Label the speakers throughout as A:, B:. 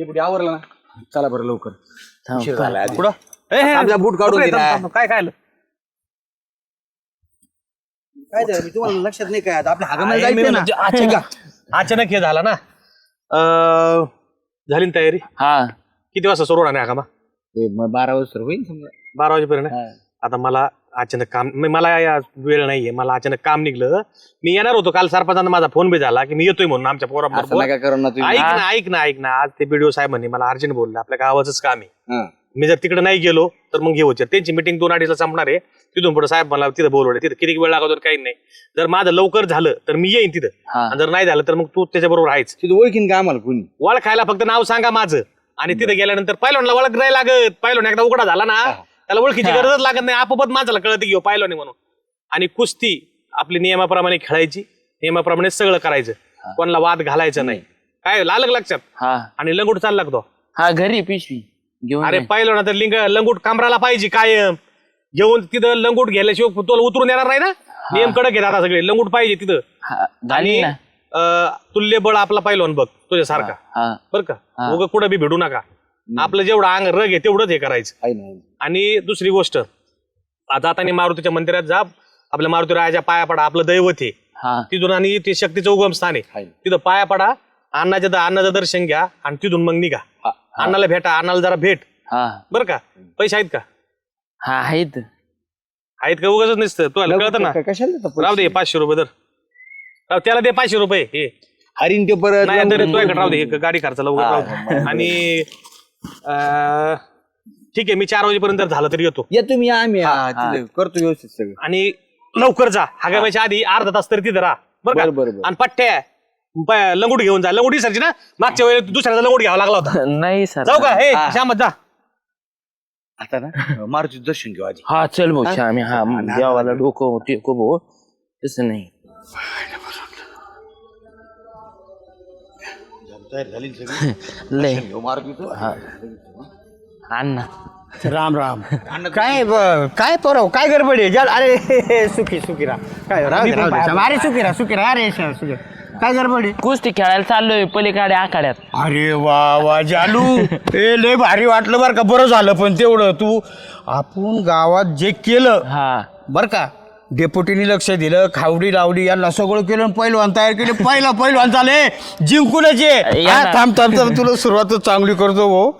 A: Deputy आवरला ना. चला बरं लवकर. उशीर झालाय आधी.
B: पुढं ए, हे,
A: आपला बूट काढून
B: थांब,
A: दे ना.
B: थांब, थांब. काय काय आलं?
A: काय झालं मी तुम्हाला लक्षात नाही काय. आता आपल्या
B: मी
A: जायचं ना.
B: म्हणजे अचानक अचानक हे झाला ना. अं, झाली ना तयारी?
C: हा.
B: किती वाजता सुरू होणार आहे
A: ते मग बारा वाजता होईल समजा.
B: बारा वाजेपर्यंत? आता मला अचानक काम मी- मला या वेळ नाहीये मला अचानक काम निघलं. मी येणार होतो काल सरपंचांना माझा फोन बी झाला की मी येतोय म्हणून आमच्या
A: असं
B: पोराबरोबर
A: नका करू ना तुम्ही.
B: ऐक ना ऐक ना ऐक ना. आज ते बीडीओ साहेबांनी मला अर्जंट बोलले आपल्या गावाचंच काम आहे.
A: हा.
B: मी जर तिकडे नाही गेलो तर मग हे होते. त्यांची मिटिंग दोन अडीचला संपणार आहे. तिथून पुढे साहेब मला तिथं बोलवले. तिथं किती वेळ लागतो काही नाही. जर माझं लवकर झालं तर मी येईन तिथं.
C: हा.
B: आणि जर नाही झालं तर मग तू त्याच्याबरोबर आहेच
A: तिथं ओळखीन का आम्हाला कोणी?
B: खायला फक्त नाव सांगा माझं. आणि तिथे गेल्यानंतर पहिलवानला ओळख नाही लागत. पहिलवान एकदा उघडा झाला ना. त्याला ओळखीची गरजच लागत नाही. आपोआप माणसाला कळत घेऊ पहिलवानी म्हणून. आणि कुस्ती आपली नियमाप्रमाणे खेळायची. नियमाप्रमाणे सगळं करायचं. कोणाला वाद घालायचं नाही. काय आलं का लक्षात
C: हा.
B: आणि लंगूट चालला का तो?
C: हा घरी पिशवी. घेऊन
B: अरे
C: ये.
B: पहिलं तर लिंग लंगूट कामराला पाहिजे कायम. घेऊन तिथं लंगूट गेल्याशिवाय तुला उतरून येणार नाही ना? नियम कडक घेतात आता सगळे. लंगूट पाहिजे तिथं.
C: हा, घालीन
B: आणि
C: ना.
B: अं, तुल्य बळ आपला पहिलवान बघ तुझ्यासारखा.
C: हा
B: बर का? उगं कुठं बी भेटू नका. आपलं जेवढं अंग रग आहे तेवढंच हे करायचं.
A: आहे ना
B: आणि दुसरी गोष्ट आता आता मारुतीच्या मंदिरात जा आपल्या मारुती रायाच्या पाया पडा आपलं दैवत आहे.
C: हा.
B: तिथून आणि ते शक्तीचं उगम स्थान आहे.
A: आहे.
B: तिथं पाया पडा अण्णाच्या अण्णाचं दर्शन घ्या आणि तिथून मग निघा.
A: हा,
B: अण्णाला भेटा अण्णाला जरा भेट.
C: हा.
B: बरं का? पैसे आहेत का?
C: हा आहेत.
B: आहेत का? उगाच नसतं. तुला कळतं ना?
A: क- कशाला देता पैसे?
B: राहू दे पाचशे रुपये तर राव, त्याला दे पाचशे रुपये हे.
A: हरीण ते परत
B: नाही तरी तुझ्याकडे राहू दे हे गाडी खर्चाला राहू दे. आणि अं, ठीक आहे मी चार वाजेपर्यंत झालं तरी येतो.
A: या तुम्ही या आम्ही. हा, तिथं करतो व्यवस्थित सगळं.
B: आणि लवकर जा. हागाव्याच्या आधी अर्धा तास तरी तिथं राहा. बरं
A: बरं,
B: का?
A: बरं, बरं.
B: आणि पट्ट्या प- लंगोटी घेऊन जा. लंगोटी सरची ना? मागच्या वेळेला दुसऱ्याचा लंगोट घ्यावा लागला होता.
C: नाही सर.
B: जाऊ का? हे श्यामत जा.
A: आता ना मारुतीचं दर्शन घेऊ आधी.
C: हा चल भाऊ श्यामी. हा देवाला डोकं टेको भाऊ तसं नाही. लय. हा. अण्णा.
D: राम राम. काय ब- काय पोरव काय गडबड? आहे जल अरे सुखी सुखी राहा. काय राहू दे, राहू दे. अरे सुखी राहा सुखी राहा. अरे सुखी. राहा. काय गडबड? आहे
C: कुस्ती खेळायला चाललोय पलीकडे आखाड्यात.
D: अरे वा वा जालू. ए लय भारी वाटलं बरं का. बरं झालं पण तेवढं. तू आपण गावात जे केलं
C: हा.
D: बर का? डेप्युटीनी लक्ष दिलं खावडी लावडी यांना सगळं केलं आणि पहिलवान तयार केले पहिला पहिलवान चाले जिंकूनच ये
C: या
D: हा,
C: ना.
D: थांब थांब थांब तुला सुरुवातच चांगली करतो भाऊ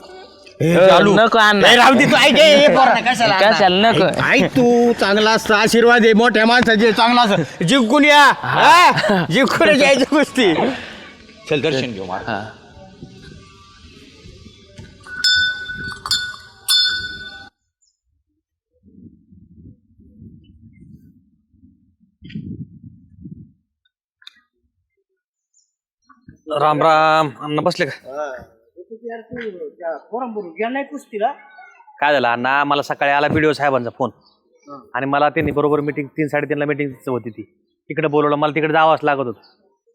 D: ए,
C: अ,
D: जालू.
C: नको अण्णा.
D: ए, राहू दे तू ऐक ए, ए, पोरांनो, कशाला अण्णा?
C: कशाला नको
D: ऐक ऐक तू चांगला असता आशीर्वाद आहे मोठ्या माणसाचे चांगला असं जिंकून या हा? जिंकून यायची गोष्टी
A: चल दर्शन घेऊ.
C: हा
B: राम राम. अण्णा बसले का? काय झालं अण्णा? मला सकाळी आला व्हिडिओ साहेबांचा फोन. आणि मला त्यांनी बरोबर मिटिंग तीन साडेतीनला मिटिंग होती ती. तिकडे बोलवलं मला तिकडे जावंच लागत होतं.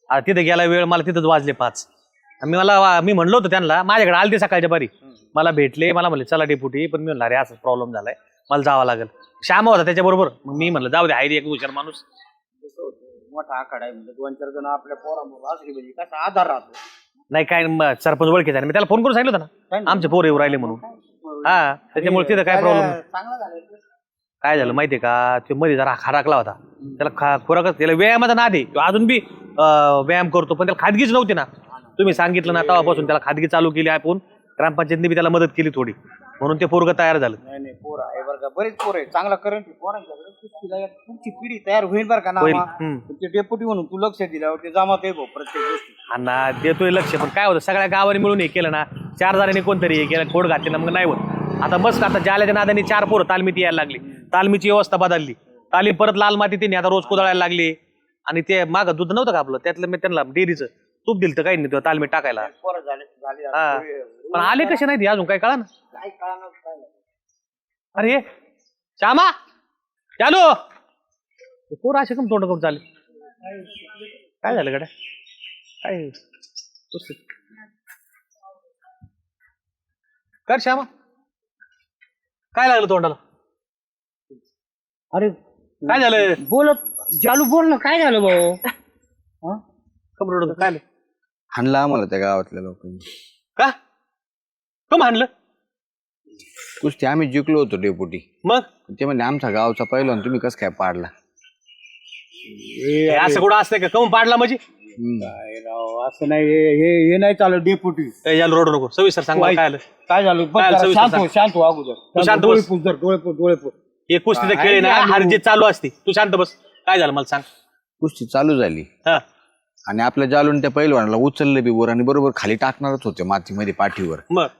B: आता तिथे गेला वेळ मला तिथंच वाजले पाच. मी मला मी म्हणलो होतो त्यांना माझ्याकडे आलते सकाळच्या बारी. मला भेटले मला म्हणले चला डेपुटी पण मी म्हणलं अरे असं प्रॉब्लेम झालाय. मला जावं लागेल. श्यामा होता त्याच्याबरोबर. मग मी म्हणलं जाऊ दे आहे एक हुशार माणूस.
D: मोठा आखाडा आहे म्हणजे दोन चार जण आपल्या पोरांबरोबर असली म्हणजे कसा आधार राहतो.
B: नाही काय म- सरपंच ओळखीचा आहे. मी त्याला फोन करून सांगितलं होतं ना? आमचे पोर येऊ राहिले म्हणून. हा त्याच्यामुळे तिथं काय प्रॉब्लेम
D: चांगला झालं
B: काय झालं माहितीये का? तो मध्ये जरा खाराकला होता. त्याला खा खुराकच त्याला व्यायामाचा नाद आहे. तो अजून बी अं, व्यायाम करतो पण त्याला खादगीच नव्हती ना. तुम्ही सांगितलं ना तेव्हापासून त्याला खादगी चालू केली आपण. ग्रामपंचायतने बी त्याला मदत केली थोडी. म्हणून ते पोरग तयार झालं.
D: नाही नाही पोर आहे बरं का? बरेच पोर आहे चांगला करंट पोरांच्याकडे. कुस्तीला एक पुढची पिढी तयार होईल बरं का ना
B: होईल. हम्म.
D: ते डेप्युटी म्हणून तू लक्ष दिल्यावर ते जमात आहे भाऊ प्रत्येक गोष्टी.
B: अण्णा देतोय लक्ष पण काय होतं सगळ्या गावाने मिळून हे केलं ना चार जणांनी कोणतरी हे केलं कोड घातले ना मग नाही होत. आता बस आता जाल्याच्या नादाने चार पोरं तालमीत यायला लागली. तालमीची व्यवस्था बदलली. तालीम परत लाल माती त्यांनी आता रोज कुदळायला लागली. आणि ते मागं दूध नव्हतं का आपलं? त्यातलं मी त्यांना डेअरीचं तूप दिलं तर काही नाही तेव्हा तालमीत टाकायला.
D: पोरं झाले झाले
B: हा. पण आले कसे नाही अजून काय कळा ना
D: काय कळणार काय नाही.
B: अरे श्यामा! चालू! पोर असे कम तोंड करून चालले. काय झालं गड्या? काय. कर श्यामा. काय लागलं तोंडाला?
D: अरे
B: काय झालं?
D: बोलत जालू बोल ना काय झालं भाऊ?
B: खबर काय झालं?
A: हाणला आम्हाला त्या गावातल्या लोकांनी.
B: का? कम हाणलं?
A: कुस्ती आम्ही जिंकलो होतो डेपुटी.
B: मग?
A: ते म्हणजे आमचा गावचा पहिला तुम्ही कसं काय पाडला?
B: हे असं कुठं असतंय का? कम पाडला म्हणजे?
D: काय राव असं नाही हे हे- हे नाही चालत डेपुटी.
B: ए, याला रोड नको. सविस्तर सांग मला काय आलं
D: काय झालं? बघ
B: काय
D: जरा
B: सविस्तर
D: शांत. हो शांत हो अगोदर.
B: शांत
D: शांत डोळे
B: बस.
D: पुस जर डोळे पुस डोळे पुस.
B: हे कुस्तीचा खेळ आहे ना हार जीत चालू असते. तू शांत बस. काय झालं? मला सांग.
A: कुस्ती चालू झाली.
B: हा.
A: आणि आपल्या जालून त्या पहिलवानाला उचललं बी वर आणि बरोबर खाली टाकणारच होते मातीमध्ये पाठीवर.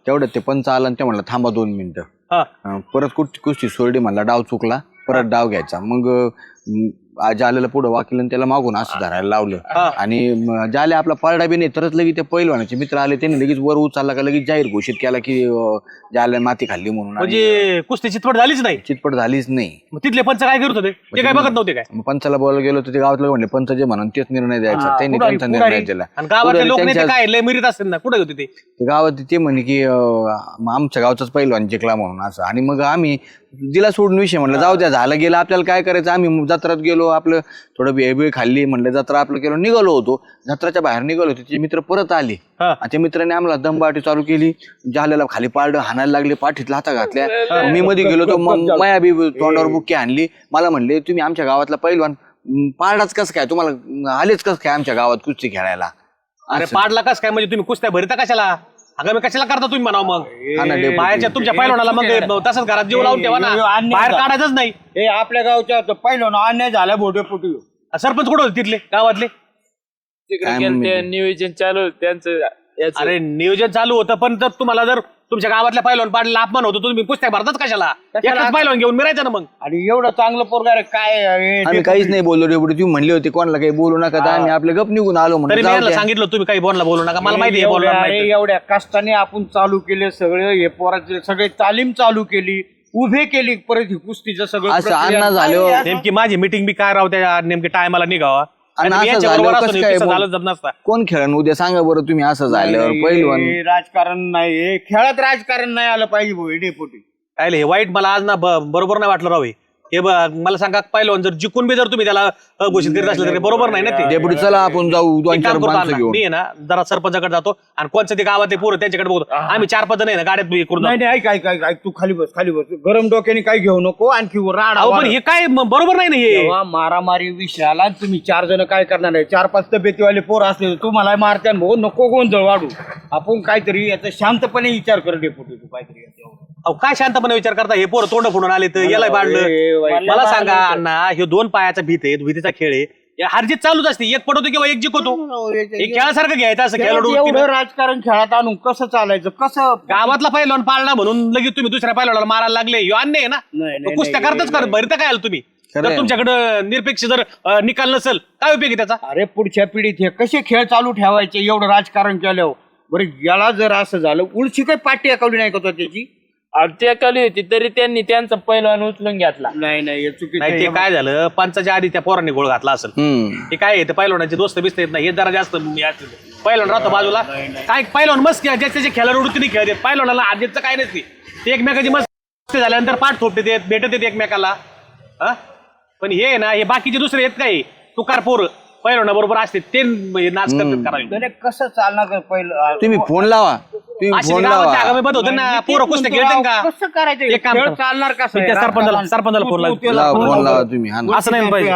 A: तेवढं ते पंच आला आणि ते म्हणलं थांबा दोन मिनिटं.
B: हा.
A: अं, परत कुस्ती कुस्ती सोडली म्हणला डाव चुकला परत डाव घ्यायचा. मग अं, आज आलेला पुढं वाकील आणि त्याला मागून असं धरायला लावलं. आणि म, जाले आपला पारडा बी नाही तरच लगेच त्या पहिलवानाचे मित्र आले त्यांनी लगेच वर उचलला का लगेच जाहीर घोषित केला की अं, जाले माती खाल्ली म्हणून. आणि
B: म्हणजे कुस्ती चितपट झालीच नाही.
A: चितपट झालीच नाही.
B: मग तिथले पंच काय करत होते? ते काय बघत नव्हते काय?
A: मग पंचाला बोलायला गेलो तर ते गावातलं म्हणले पंच जे म्हणून तेच निर्णय द्यायचा त्यांनी
B: पुढारी-
A: त्यांचा
B: पुढारी.
A: निर्णय दिला.
B: आणि गावातले
A: पुढारी
B: लोक नाही ते
A: त्यांच्या-
B: काय? लय मिरीत असतील ना कुठे होते ते?
A: ते गावात ते म्हणे की अं, आमच्या गावचाच पहिलवान जिंकला म्हणून असं. आणि मग आम्ही दिला सोडून विषय म्हणलं जाऊ द्या झालं गेलं आपल्याला काय करायचं? आम्ही जत्रात गेलो आपलं थोडं बेळबीळ खाल्ली म्हणलं जत्रा आपलं केलं निघालो होतो. जत्राच्या बाहेर निघालो होतो ते मित्र परत आले.
B: हा.
A: आणि त्या मित्राने आम्हाला दमबाटी चालू केली. झालेला खाली पारडं हाणायला लागले पाठीत लाथा घातल्या. मग मी मध्ये गेलो तर मग माया बी तोंडावर बुक्की आणली. मला म्हणले तुम्ही आमच्या गावातला पहिलवान अं, पारडाच कसं काय? तुम्हाला आलेच कसं काय आमच्या गावात कुस्ती खेळायला?
B: अरे पाडला कस काय? म्हणजे तुम्ही कुस्त्या भरता कशाला? अगं मी कशाला करता तुम्ही म्हणावं मग
A: हा ना, डेपुटी.
B: बाहेरच्या तुमच्या पैलवानाला मग तसंच घरात जीव लावून ठेवा ना बाहेर
D: झाला.
B: काढायचंच नाही
D: हे आपल्या गावच्या पहिलं ना अन्याय झाला भो डेपुटी
B: सरपंच कुठं होते तिथले गावातले
C: तिकडे
A: काय
C: ते? नियोजन चालू होतं त्यांचं याचं.
B: अरे नियोजन चालू होतं पण जर तुम्हाला जर तुमच्या गावातल्या पैलवान पाडला अपमान होतो. तुम्ही पुस्तक भरताच कशाला? एकच पैलवान घेऊन मिळायचं ना मग?
D: आणि एवढं चांगलं पोरगा रे, काय हे
A: आम्ही. काहीच नाही बोललो रे तुम्ही म्हणले होते कोणाला काही बोलू नका तर आम्ही आपलं गप निघून आलो
B: तरी
A: म्हणून
B: मी
A: जाऊ
B: यांना
A: द्या.
B: सांगितलं तुम्ही काही बोलला बोलू नका. मला माहिती आहे
D: एवढ्या-
B: बोलणार
D: अरे
B: नाही
D: एवढ्या कष्टाने आपण चालू केले सगळे हे पोराचे सगळे तालीम चालू केली उभे केली परत ही कुस्तीचं सगळं
A: असं
D: प्रक्रिया.
A: अन्न झालं.
D: असं-
B: नेमकी माझी मिटिंग बी काय राव त्या नेमकी टायमाला निघावा.
A: आणि असं
B: याच्याबरोबर
A: कसं
B: नाही,
A: काय कोण खेळण उद्या सांगा बरं तुम्ही असं झाल्यावर पहिलवान
D: हे राजकारण नाही हे खेळात राजकारण नाही आलं पाहिजे भाऊ हे डेपुटी.
B: काय हे वाईट मला आज ना ब- बरोबर नाही वाटलं राव हे. हे ब- मला सांगा पहिलं जर जिंकून बी जर तुम्ही त्याला घोषित करीत असलं तर बरोबर नाही ना ते?
A: चला आपण जाऊ दोन
B: एक
A: चार
B: काम करतो
A: माणसं
B: अण्णा,
A: घेऊन.
B: मी आहे ना जरा सरपंचाकडे जातो आणि कोणचं ते गावात ते पोरं त्यांच्याकडे बघतो. आम्ही चार पाच जण आहे ना गाड्यात हे करून
D: नाही
B: जातो.
D: नाही ऐक ऐक ऐक ऐक तू खाली बस खाली बस. गरम डोक्याने काही घेऊ नको आणखी राडा
B: अहो पण. हे काय म- बरोबर नाही ना हे?
D: मारामारी विषयाला आणि तुम्ही चार जण काय करणार आहे? चार पाच तब्येतीवाले पोर असले तर तुम्हाला मारत्या भाऊ नको गोंधळ वाढू. आपण काहीतरी याचा शांतपणे विचार कर डेपुटी तू काहीतरी याच्यावर.
B: अहो काय शांतपणे विचार करता? हे पोरं तोंड फोडून आले तर याला
D: हे
B: बांधलं. मला सांगा अण्णा हे दोन पायाचा भीत आहे भीतीचा खेळ आहे. या हारजीत चालूच असते एक पडवतो किंवा एक जिंकवतो हे खेळासारखं घ्यायचं असं खेळाडू
D: एवढं राजकारण खेळात आणून कसं चालायचं? कसं
B: गावातला पहिलवान पाळणा म्हणून लगेच तुम्ही दुसऱ्या पहिलवानाला मारायला लागले. ह्यो अन्याय आहे ना?
D: नाही,
B: कुस्त्या
D: नाही,
B: करतच कर भरता काय आलं तुम्ही?
A: खरं
B: जर
A: आहे.
B: तुमच्याकडं निरपेक्ष जर अं, निकाल नसेल काय उपयोग आहे त्याचा?
D: अरे पुढच्या पिढीत हे कसे खेळ चालू ठेवायचे एवढं राजकारण केल्यावर? बरं याला जर असं झालं उलशी काही पाठी अकावली नाही का तो त्याची?
C: अरे ते कली होती तरी त्यांनी त्यांचा पैलवान उचलून घेतला.
D: नाही नाही हे चुकीचं
B: नाही ते
D: आहे.
B: काय झालं? पंचाच्या आधी त्या पोरांनी गोळ घातला असेल. हे काय आहे? ते पहिलवानाचे दोस्त बिस्त येत नाही हे जरा जास्त पहिलवान राहतो बाजूला. काय पहिलवान मस्त खेळ ज्याचे त्याचे खेळाडू वृत्तीने खेळत आहेत? पहिलवानाला आधीचं काय नसते ते. एकमेकाची मस्त झाल्यानंतर पाठ थोपते ते भेटत येत एकमेकाला. हा? पण हे आहे ना हे बाकीचे दुसरे येत काय? तुकार पोर. पहिलवाना बरोबर असते ते नाच करतात करावे
D: कसं चालणार पहिलं?
A: तुम्ही फोन लावा. तुम्ही
B: अशी
A: फोन
B: गावाच्या
A: लावा.
B: आगामी बंद होते ना पोरं कुस्त्या खेळतात का?
D: कसं करायचं?
B: एक काम
D: खेळ
B: करा.
D: चालणार कसं
B: मी त्या
D: आहे?
B: सरपंचाला-
D: राजकारण.
B: सरपंचाला फोन
D: तू-
B: लाव.
D: तू त्याला
A: लावा
D: फोन
A: फोन
D: लाव.
A: लावा तुम्ही हा ना.
B: असं नाही पाहिजे.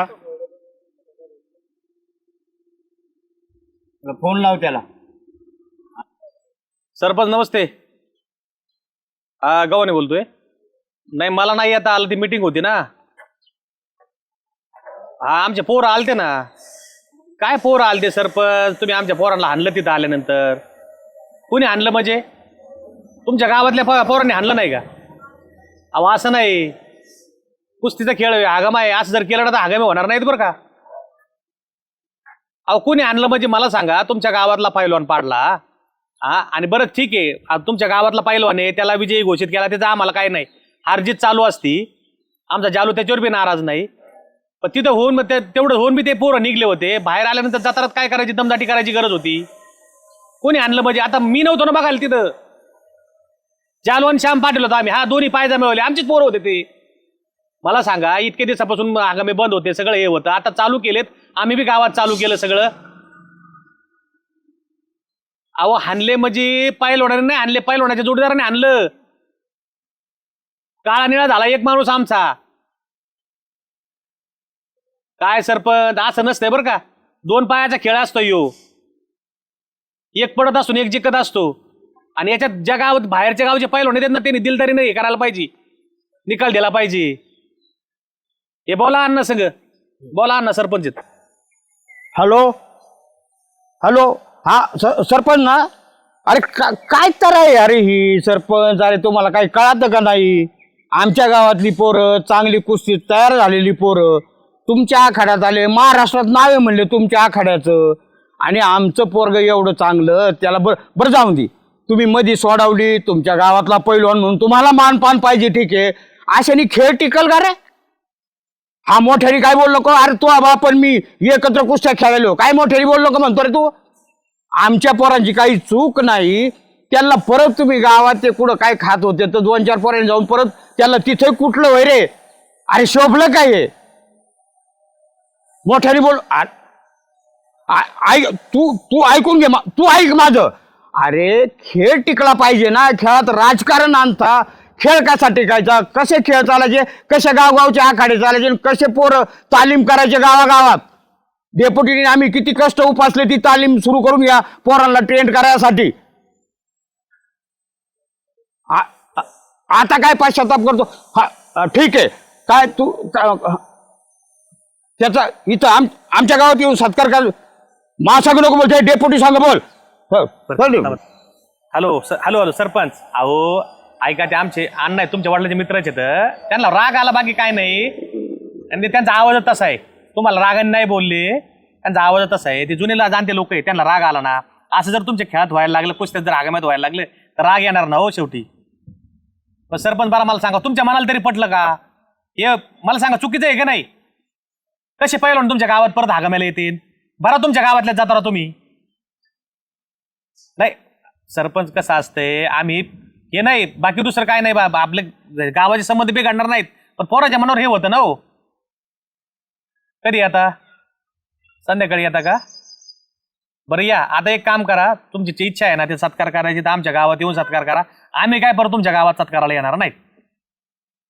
D: फोन लाव त्याला.
B: सरपंच नमस्ते. हा गव्हाणे बोलतोय. नाही मला नाही आता आलं ती मीटिंग होती ना. हा आमचे पोरं आलते ना. काय पोरं आलते सरपंच? तुम्ही आमच्या पोरांना हाणलं तिथं आल्यानंतर. कोणी हाणलं म्हणजे? तुमच्या गावातल्या पो- पोरांनी हाणलं नाही का? अहो असं नाही. कुस्तीचा खेळ आहे, आगाम आहे. असं जर केलं ना तर आगामी होणार नाहीत बरं का? अहो कोणी आणलं म्हणजे मला सांगा. तुमच्या गावातला पैलवान पाडला. हा आणि बरं ठीक आहे. आता तुमच्या गावातला पैलवान आहे त्याला विजयी घोषित केला त्याचं आम्हाला काय नाही. हारजीत चालू असती. आमचा जालू त्याच्यावर बी नाराज नाही. पण तिथं होऊन मग ते- तेवढं होऊन बी ते पोरं निघले होते. बाहेर आल्यानंतर जत्रात काय करायची दमदाटी करायची गरज होती. कोणी आणलं म्हणजे? आता मी नव्हतो ना बघायला तिथं. जालवान श्याम पाटील होता आम्ही. हा दोन्ही पायजा मिळवले आमचीच पोरं होते ते. मला सांगा इतके दिवसापासून हंगामे बंद होते सगळं हे होतं. आता चालू केलेत. आम्ही बी गावात चालू केलं सगळं. अहो हाणले म्हणजे पायलोणाने नाही आणले पायलोणाच्या जोडीदाराने आणलं काळा निळा झाला एक माणूस आमचा. काय सरपंच? असं नसतंय बरं का. दोन पायाचा खेळ असतो यो. एक पडत असतो एक जिकत असतो. आणि याच्यात ज्या गावात बाहेरच्या गावचे पायलवान नाही ना त्यांनी दिलदारी नाही करायला पाहिजे. निकाल दिला पाहिजे. हे बोला अण्णा संग बोला अण्णा सरपंच आहेत.
D: हॅलो? हॅलो? हा सर सरपंच ना? अरे का- काय तर आहे अरे ही सरपंच अरे तुम्हाला काही कळतं का नाही? आमच्या गावातली पोरं चांगली कुस्ती तयार झालेली पोरं. तुमच्या आखाड्यात आले महाराष्ट्रात नावे म्हणले तुमच्या आखाड्याचं. आणि आमचं पोरग एवढं चांगलं त्याला बर बरं जाऊन दे. तुम्ही मधी सोडावली तुमच्या गावातला पैलवान म्हणून तुम्हाला मानपान पाहिजे ठीक आहे. अशाने खेळ टिकल का रे? हा मोठ्याने काय बोललो का? अरे तू आबा पण मी एकत्र कुस्त्या खेळायलो. काय मोठ्याने बोललो का म्हणतो रे तू? आमच्या पोरांची काही चूक नाही. त्यांना परत तुम्ही गावात ते कुठं काय खात होते तर दोन चार पोरांनी जाऊन परत त्याला तिथे कुठलं वय रे? अरे शोभलं काय हे? मोठ्याने बोल. आ- आ- ऐक तू तू ऐकून घे मा- तू ऐक माझं. अरे खेळ टिकला पाहिजे ना. खेळात राजकारण आणता. खेळ कसा टिकायचा कसे खेळ चालायचे? कसे गावगावचे आखाडे चालायचे आणि कसे पोरं तालीम करायचे गावागावात? डेप्युटीने आम्ही किती कष्ट उपासले ती तालीम सुरू करून या पोरांना ट्रेंड करायसाठी. आ- आ- आता काय पाश्चाताप करतो? हा अ, ठीक आहे. काय तू का- त्याचा इथं आम आमच्या गावात येऊन सत्कार कर मा सांगू नको बोलते डेप्युटी सांग बोल. हो, बोल.
B: हॅलो स- हॅलो हॅलो सरपंच. अहो ऐका ते आमचे अण्णा आहेत तुमच्या वडिलांचे मित्रच आहेत. त्यांना राग आला बाकी काय नाही. आणि ते त्यांचा आवाजच तसा आहे. तुम्हाला रागाने नाही बोलले. त्यांचा आवाज तसा आहे. ते जुनेला जाणते लोक आहे त्यांना राग आला ना. असं जर तुमच्या खेळात व्हायला लागलं कुस्त्यात जर आगाम्यात व्हायला लागले तर राग येणार ना हो शेवटी. पण सरपंच बरं मला सांगा तुमच्या मनाला तरी पटलं का? हे मला सांगा चुकीचं आहे का नाही? कसे पहिलं तुमच्या गावात परत हागाम्याला येतील? बरं तुमच्या गावातल्या जातारा तुम्ही. नाही सरपंच कसं असतंय आम्ही हे नाही बाकी दुसरं काय नाही बाबा आपले गावाचे संबंध बिघडणार नाहीत पण पोराच्या मनावर हे होतं ना हो. कधी आता संध्याकाळी येता का? बरं या आता एक काम करा तुमची जी इच्छा आहे ना ते सत्कार करायची तर आमच्या गावात येऊन सत्कार करा. आम्ही काय परत तुमच्या गावात सत्काराला येणार नाही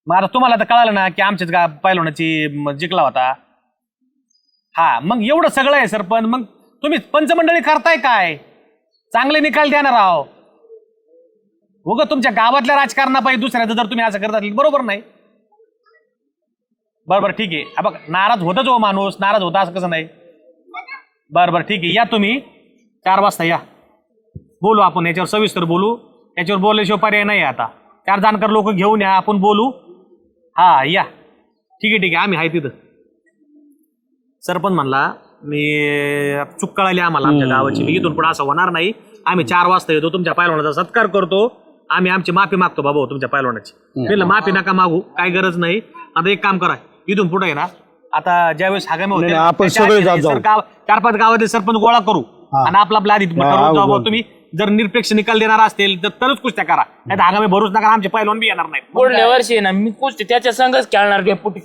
B: मग आता तुम्हाला तर कळालं ना की आमच्याच गाव पैलवण्याची जिंकला होता. हा मग एवढं सगळं आहे सरपंच. मग तुम्ही पंचमंडळी करताय काय? चांगले निकाल देणार आहो. उग तुमच्या गावातल्या राजकारणापायी दुसऱ्याचं जर तुम्ही असं करत असेल बरोबर नाही. बरं बरं ठीक आहे. बघ नाराज होतच हो माणूस नाराज होता असं कसं नाही. बरं बरं ठीक आहे. या तुम्ही. चार वाजता या. बोलू आपण याच्यावर सविस्तर बोलू. याच्यावर बोलल्याशिवाय पर्याय नाही आता. चार जाणकार लोक घेऊन या आपण बोलू. हा या. ठीक आहे ठीक आहे. आम्ही आहे तिथं. सरपंच म्हणला मी चूक कळाली आम्हाला आमच्या गावाची. मी इथून पुढे असं होणार नाही. आम्ही चार वाजता येतो तुमच्या पायलवानाचा सत्कार करतो. आम्ही आमची माफी मागतो बाबा हो तुमच्या पायलवानाची. म्हणलं माफी नका मागू काही गरज नाही. आता एक काम करा इथून पुढे आहे ना आता ज्यावेळेस हागामे होते
D: नाही, नाही, आपण सगळे जात जाऊ.
B: चार पाच गावातील सरपंच गोळा करू आणि आपला आपला आधी ठरवून
D: हा,
B: जाऊ तुम्ही. जर निरपेक्ष निकाल देणार असतील तर तरच कुस्त्या करा. नाही तर आगामी भरूच नका आमचे पैलवान बी येणार नाही
C: पुढल्या वर्षी आहे ना मी कुस्ती त्याच्या संघच खेळणार डेपुटी.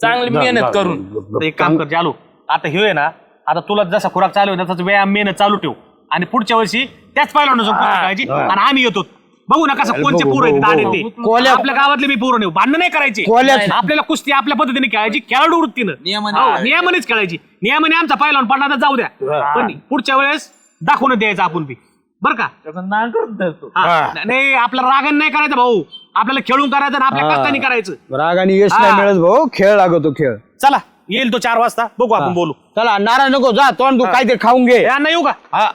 C: चांगली मेहनत करून.
B: तर एक काम कर चालू आता हे आहे ना आता तुला जसा खुराक चालू आहे ना तसं व्यायाम मेहनत चालू ठेव. आणि पुढच्या वर्षी त्याच पाहिलं करायची आणि आम्ही येतो. बघू ना कसं कोणचे पूर आहेत दाढे. ते.
D: कोल्या-
B: आपल्या गावातले मी पूर्ण नेऊ भांडण नाही करायचे.
D: कोल्याच-
B: आपल्याला कुस्ती आपल्या पद्धतीने खेळायची खेळाडू वृत्तीनं. हो, नियमानेच खेळायची. नियमाने आमचा पाहिला पडला तर जाऊ द्या. पण पुढच्या वेळेस दाखवून द्यायचं आपण बी. बरं का? हा. नाही आपला रागण नाही करायचं भाऊ. आपल्याला खेळून करायचं आणि आपल्या कष्टाने करायचं.
D: रागाने यश नाही
B: हा.
D: मिळत भाऊ. खेळ लागतो खेळ.
B: चला येईल तो चार वाजता. बघू आपण बोलू.
D: चला नाराज नको जा. तोंड तू काहीतरी खाऊन घे.
B: या, नाही येऊ का?
D: हा.